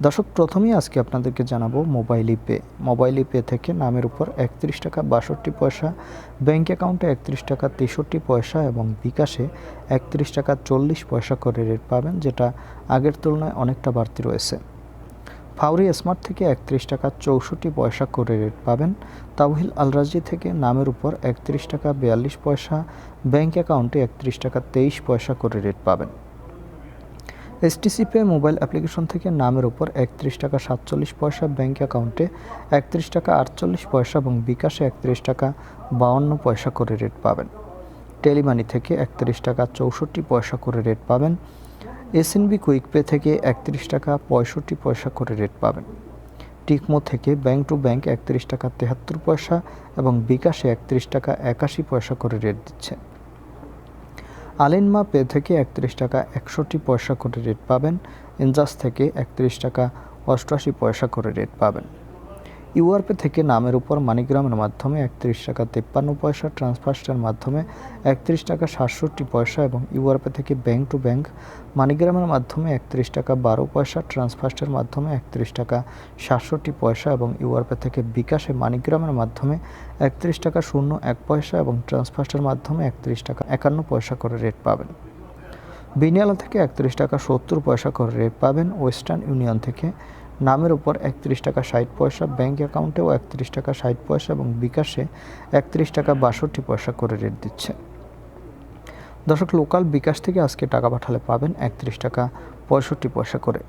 দর্শক, প্রথমেই আজকে আপনাদেরকে জানাব মোবাইল পে মোবাইল পে থেকে নামের উপর একত্রিশ টাকা বাষট্টি পয়সা ব্যাঙ্ক অ্যাকাউন্টে একত্রিশ টাকা তেষট্টি পয়সা এবং বিকাশে একত্রিশ টাকা চল্লিশ পয়সা করে রেট পাবেন, যেটা আগের তুলনায় অনেকটা বাড়তি রয়েছে। ফাউরি স্মার্ট থেকে একত্রিশ টাকা চৌষট্টি পয়সা করে রেট পাবেন, তাওহিল আলরাজি থেকে নামের উপর একত্রিশ টাকা বিয়াল্লিশ পয়সা ব্যাঙ্ক অ্যাকাউন্টে একত্রিশ টাকা তেইশ পয়সা করে রেট পাবেন। এসটিসি পে মোবাইল অ্যাপ্লিকেশন থেকে নামের উপর একত্রিশ টাকা সাতচল্লিশ পয়সা ব্যাঙ্ক অ্যাকাউন্টে একত্রিশ টাকা আটচল্লিশ পয়সা এবং বিকাশে একত্রিশ টাকা বাউন্ন পয়সা করে রেট পাবেন। টেলিমানি থেকে একত্রিশ টাকা চৌষট্টি পয়সা করে রেট পাবেন। এসএনবি কুইক পে থেকে একত্রিশ টাকা পঁয়ষট্টি পয়সা করে রেট পাবেন। টিকমো থেকে ব্যাংক টু ব্যাংক একত্রিশ টাকা তেহাত্তর পয়সা এবং বিকাশে একত্রিশ টাকা একাশি পয়সা করে রেট দিচ্ছে। আলিনমা পে থেকে একত্রিশ টাকা একষট্টি পয়সা করে রেট পাবেন। ইনজাস থেকে একত্রিশ টাকা অষ্টআশি পয়সা করে রেট পাবেন। ইউআরপে থেকে নামের উপর মানিগ্রামের মাধ্যমে একত্রিশ টাকা তেপ্পান্ন পয়সা, ট্রান্সফার্স্টের মাধ্যমে একত্রিশ টাকা সাতষট্টি পয়সা এবং ইউআরপে থেকে ব্যাংক টু ব্যাংক মানিগ্রামের মাধ্যমে একত্রিশ টাকা বারো পয়সা, ট্রান্সফার্স্টের মাধ্যমে একত্রিশ টাকা সাতষট্টি পয়সা এবং ইউআরপি থেকে বিকাশে মানিগ্রামের মাধ্যমে একত্রিশ টাকা শূন্য এক পয়সা এবং ট্রান্সফার্স্টের মাধ্যমে একত্রিশ টাকা একান্ন পয়সা করে রেট পাবেন। বিনিয়ালা থেকে একত্রিশ টাকা সত্তর পয়সা করে রেট পাবেন। ওয়েস্টার্ন ইউনিয়ন থেকে নামের উপর একত্রিশ টাকা ষাট পয়সা ব্যাঙ্ক অ্যাকাউন্টেও একত্রিশ টাকা ষাট পয়সা এবং বিকাশে একত্রিশ টাকা বাষট্টি পয়সা করে রেট দিচ্ছে। দর্শক লোকাল বিকাশ থেকে আজকে টাকা পাঠালে পাবেন একত্রিশ টাকা পঁয়ষট্টি পয়সা করে।